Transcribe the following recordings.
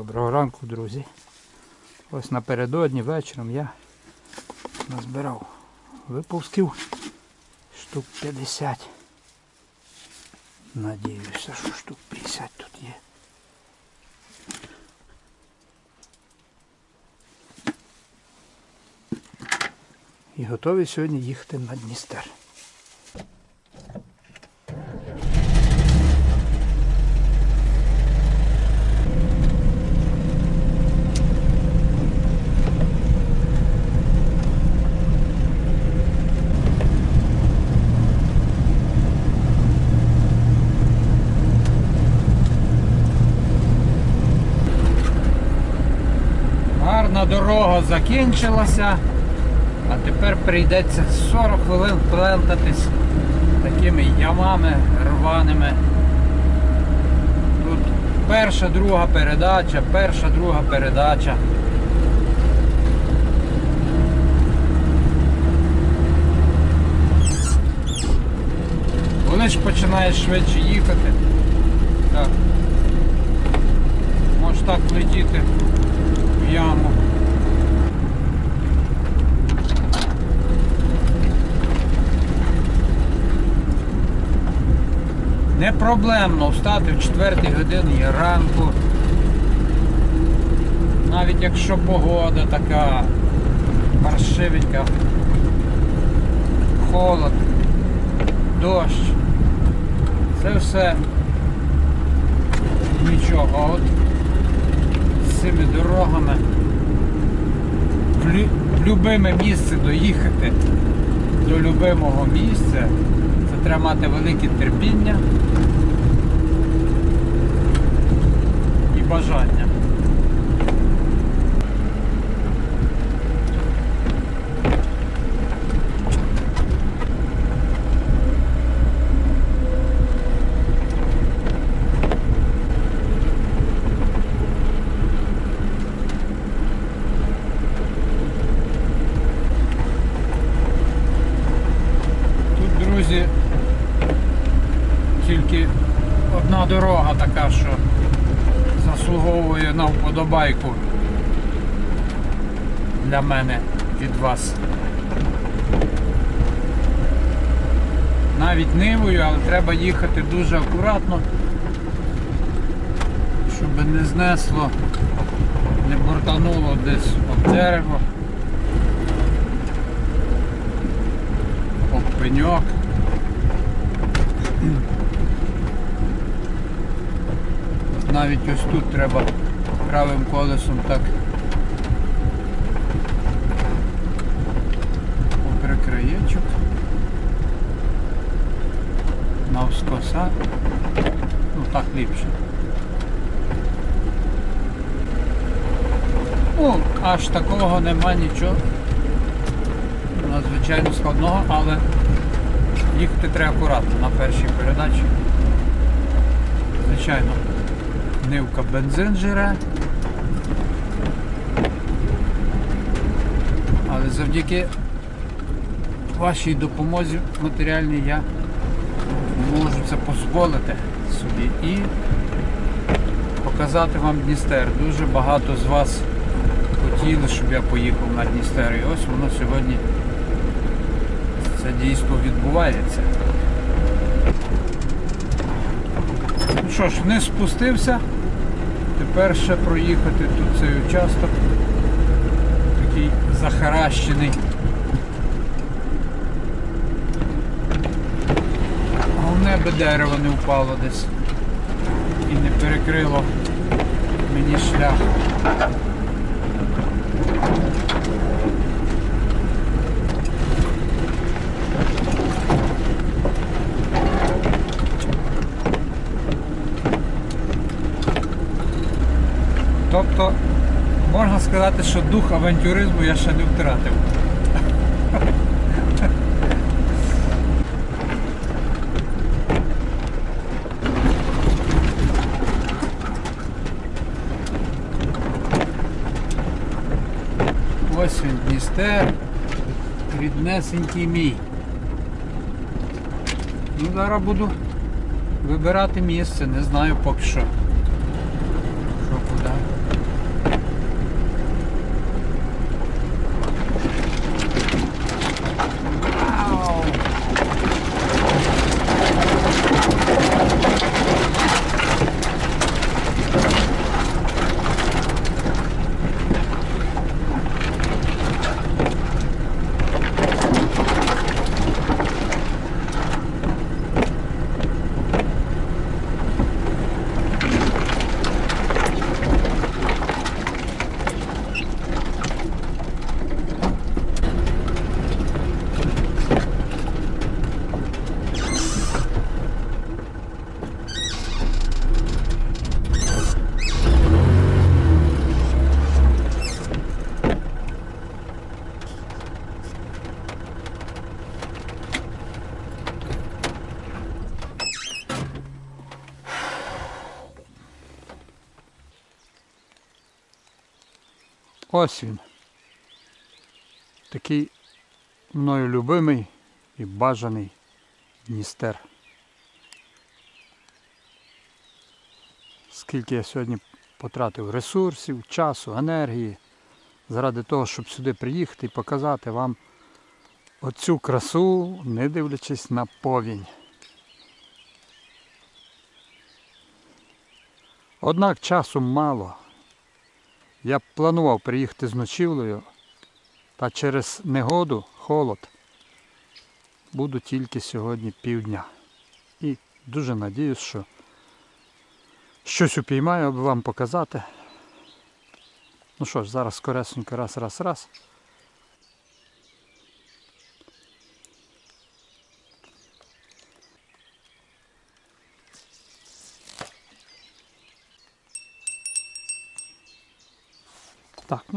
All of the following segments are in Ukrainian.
Доброго ранку, друзі. Ось напередодні вечором я назбирав випусків штук 50. Надіюся, що штук 50 тут є. І готові сьогодні їхати на Дністер. Гарна дорога закінчилася, а тепер прийдеться 40 хвилин плентатись такими ямами рваними. Тут перша, друга передача, перша, друга передача. Вони ж починають швидше їхати. Так. Може так летіти в яму. Не проблемно встати в 4 годині ранку. Навіть якщо погода така паршивенька, холод, дощ. Це все нічого. А от з цими дорогами в, любиме місце доїхати до любимого місця, треба мати велике терпіння і бажання. Тут, друзі, тільки одна дорога така, що заслуговує на вподобайку мене від вас. Навіть нивою, але треба їхати дуже акуратно, щоб не знесло, не бортануло десь об дерево. об пеньок. Навіть ось тут треба правим колесом так Навскоса. Ну так ліпше. Ну, аж такого нема нічого надзвичайно складного, але їхати треба акуратно на першій передачі. Звичайно, нивка бензин жире. Але завдяки вашій допомозі матеріальній я це дозволити собі і показати вам Дністер. Дуже багато з вас хотіли, щоб я поїхав на Дністер. І ось воно сьогодні це дійство відбувається. Ну що ж, вниз спустився. Тепер ще проїхати тут цей участок. Такий захаращений. Би дерево не впало десь і не перекрило мені шлях. Тобто можна сказати, що дух авантюризму я ще не втратив. Ось Дністер, ріднесенький мій. Ну, зараз буду вибирати місце, не знаю поки що. Що куди. Ось він. Такий мною любимий і бажаний Дністер. Скільки я сьогодні потратив ресурсів, часу, енергії заради того, щоб сюди приїхати і показати вам оцю красу, не дивлячись на повінь. Однак часу мало. Я планував приїхати з ночівлею, та через негоду, холод, буду тільки сьогодні півдня. І дуже надіюсь, що щось упіймаю, аби вам показати. Ну що ж, зараз скоресенько раз,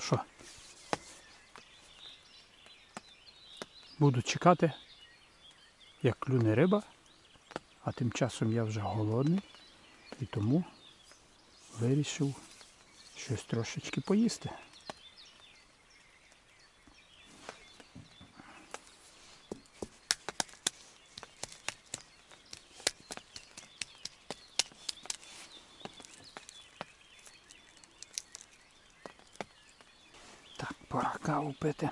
ну що. Буду чекати, як клюне риба, а тим часом я вже голодний і тому вирішив щось трошечки поїсти. Так, пора каву пити.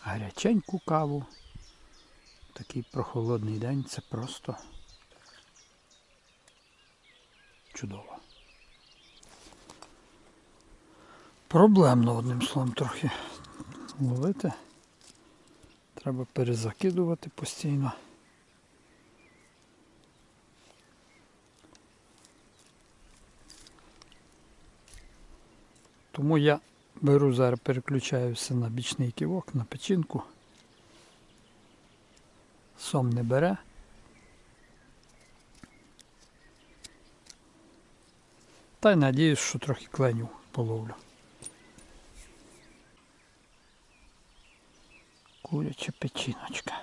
Гаряченьку каву. Такий прохолодний день це просто чудово. Проблемно одним словом трохи ловити. Треба перезакидувати постійно. Тому я беру зараз, переключаю все на бічний ківок, на печінку. Сом не бере. Та й надіюсь, що трохи кленів половлю. Куряча печіночка.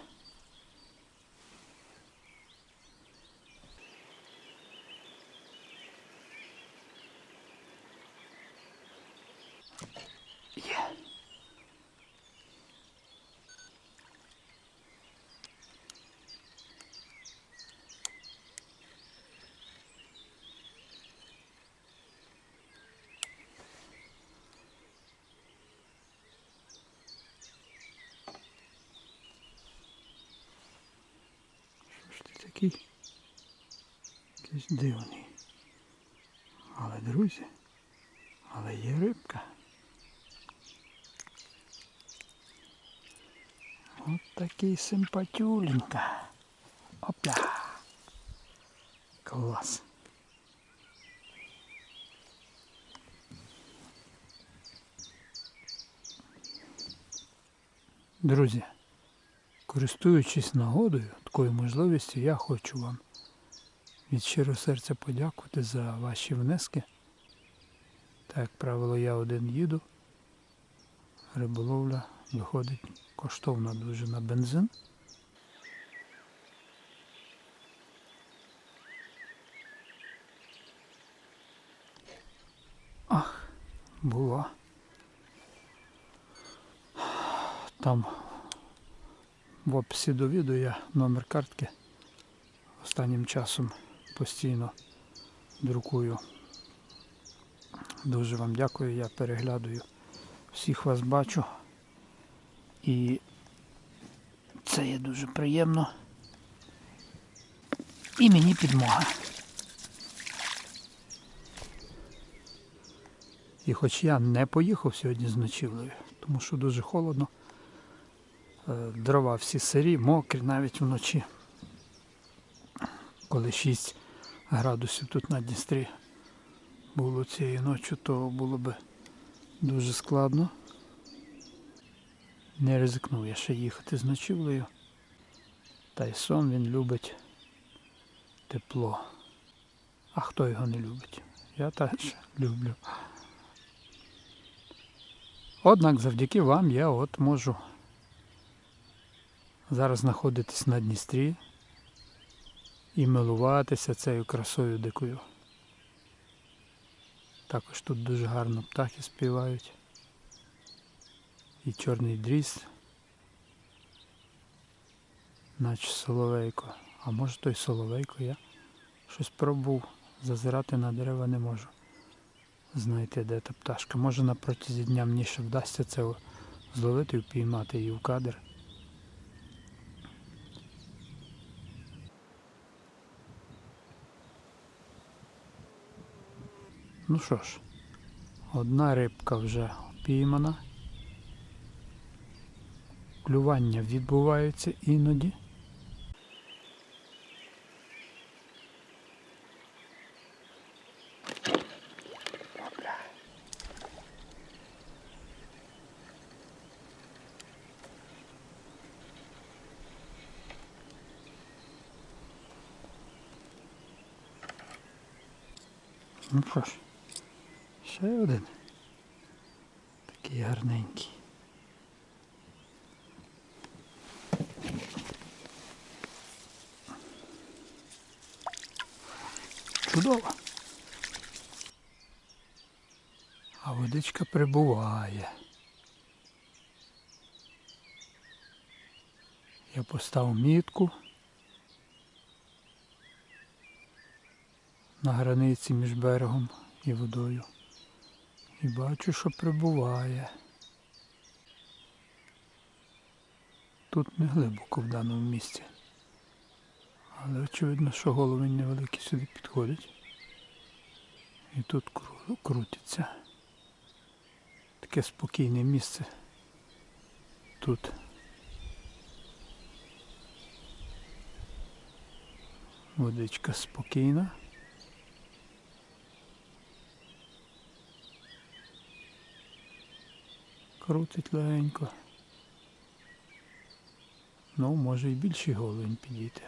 Такий? Якийсь дивний. Але, друзі, але є рибка. От такий симпатюленька. Опля. Клас. Друзі, користуючись нагодою, такою можливістю, я хочу вам від щирого серця подякувати за ваші внески. Так, як правило, я один їду. Риболовля виходить коштовна дуже на бензин. Ах, була. Там в описі до відео я номер картки останнім часом постійно друкую. Дуже вам дякую, я переглядаю. Всіх вас бачу. І це є дуже приємно. І мені підмога. І хоч я не поїхав сьогодні з ночівлею, тому що дуже холодно, дрова всі сирі, мокрі навіть вночі. Коли 6 градусів тут на Дністрі було цієї ночі, то було би дуже складно. Не ризикнув я ще їхати з ночівлею. Та й сон він любить тепло. А хто його не любить? Я теж люблю. Однак завдяки вам я от можу зараз знаходитись на Дністрі і милуватися цією красою дикою. Також тут дуже гарно птахи співають. І чорний дріс, наче соловейко. А може той соловейко я щось пробував. Зазирати на дерева не можу. Знайти, де та пташка. Може на протязі дня мені ще вдасться це зловити і впіймати її в кадр. Ну що ж, одна рибка вже впіймана. Клювання відбуваються іноді. Ну що ще один. Такий гарненький. Чудово. А водичка прибуває. Я поставив мітку на границі між берегом і водою. І бачу, що прибуває. Тут не глибоко в даному місці. Але очевидно, що головень невеликий сюди підходить. І тут кру- крутиться. Таке спокійне місце. Тут. Водичка спокійна. Крутить легенько. Ну, може і більший голень підійти.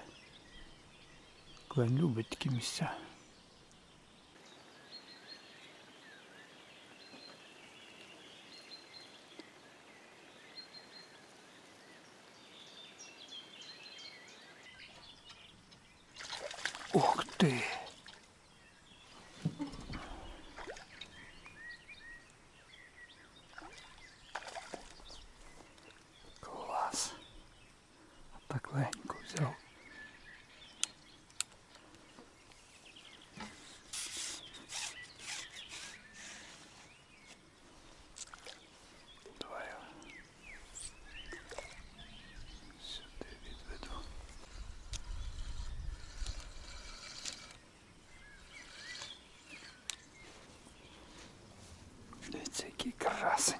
Клен любить такі місця. Ух ти! Клас. Так легенько взяв. Давай я сюди відведу. Дивіться, який красень.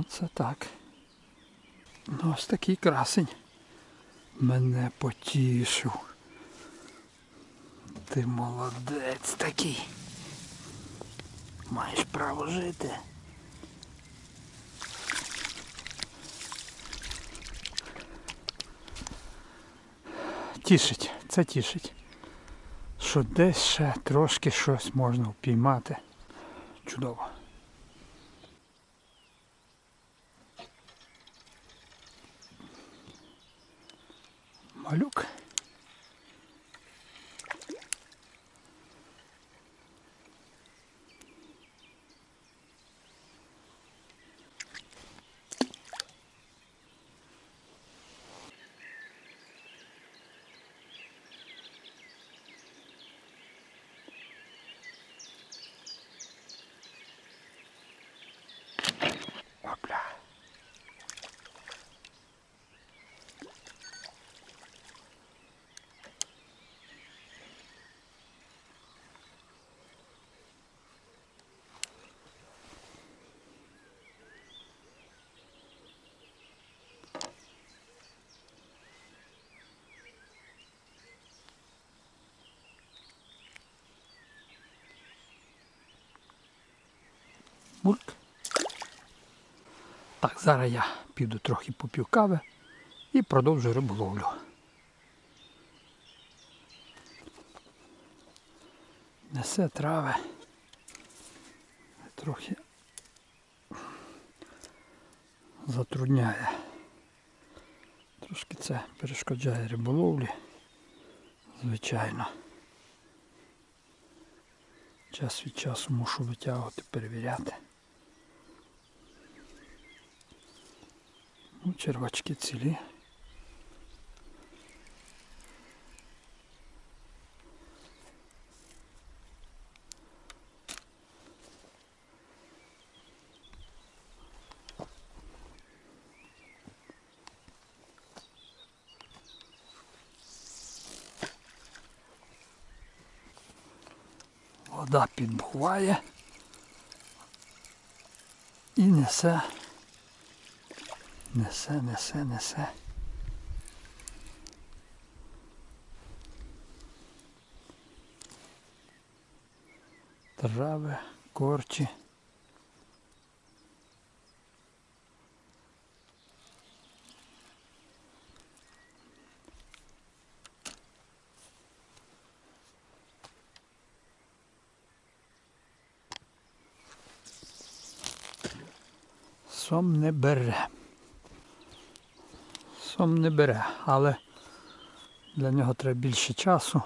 Оце так. Ну, ось такий красень. Мене потішив. Ти молодець такий. Маєш право жити. Тішить, це тішить. Що десь ще трошки щось можна впіймати. Чудово. Малюк. Опля. Бульк. Так, зараз я піду трохи поп'ю кави і продовжую риболовлю. Несе трави. Трохи затрудняє. Трошки це перешкоджає риболовлі, звичайно. Час від часу мушу витягувати, перевіряти. Ну, червачки цілі. Вода підбуває і несе, несе, несе, несе. Трави, корчі. Сом не бере. Сом не бере, але для нього треба більше часу.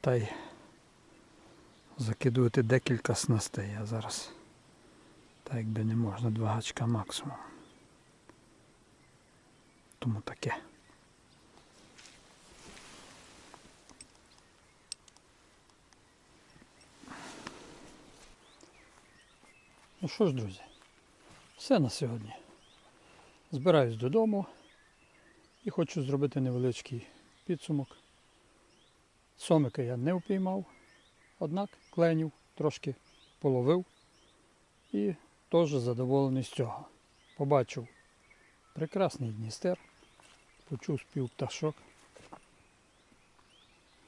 Та й закидувати декілька снастей. А зараз так якби не можна, два гачка максимум. Тому таке. Ну що ж, друзі, все на сьогодні. Збираюсь додому і хочу зробити невеличкий підсумок. Сомика я не впіймав, однак кленів трошки половив і теж задоволений з цього. Побачив прекрасний Дністер, почув спів пташок.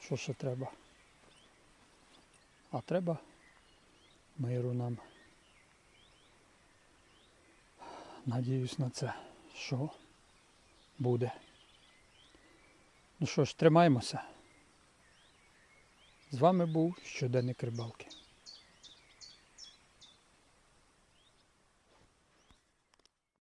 Що ще треба? А треба миру нам. Надіюсь на це. Що буде? Ну що ж, тримаємося. З вами був щоденник рибалки.